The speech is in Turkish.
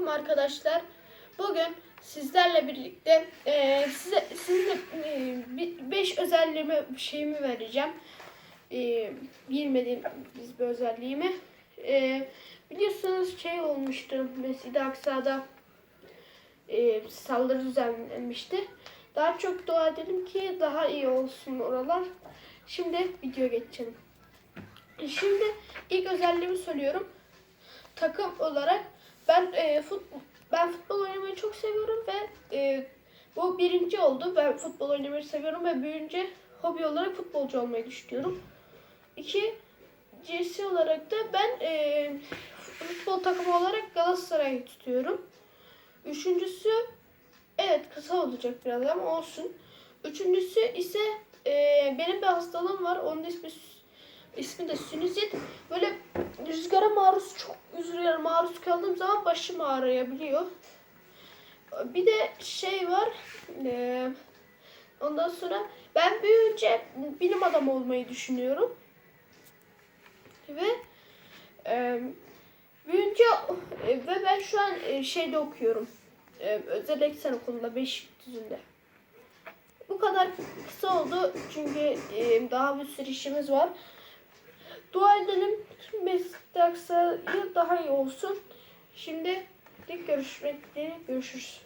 Selamünaleyküm arkadaşlar. Bugün sizlerle birlikte e, size size 5 özelliğimi şeyimi vereceğim. E, bilmediğim biz bir özelliğimi. E, biliyorsunuz şey olmuştu Mescid-i Aksa'da e, saldırı düzenlenmişti. Daha çok dua edelim ki daha iyi olsun oralar. Şimdi video geçelim. E, Şimdi ilk özelliğimi söylüyorum takım olarak ben e, fut, ben futbol oynamayı çok seviyorum ve e, bu birinci oldu. Ben futbol oynamayı seviyorum ve büyüyünce hobi olarak futbolcu olmayı düşünüyorum. İki cinsi olarak da ben e, futbol takımı olarak Galatasaray'ı tutuyorum. Üçüncüsü evet kısa olacak biraz ama olsun. Üçüncüsü ise e, benim bir hastalığım var. Onun ismi ismi de sinüzit. Böyle rüzgara maruz çok maruz kaldığım zaman başım ağrıyabiliyor. Bir de şey var. e, ondan sonra ben büyüyünce bilim adamı olmayı düşünüyorum. Ve e, büyüyünce e, ve ben şu an e, şeyde okuyorum. E, özel eksen okulunda Beşiktaş'ında. Bu kadar kısa oldu çünkü e, daha bir sürü işimiz var. Dua edelim Aksa'yı daha iyi olsun. Şimdi görüşmek dileğiyle görüşürüz.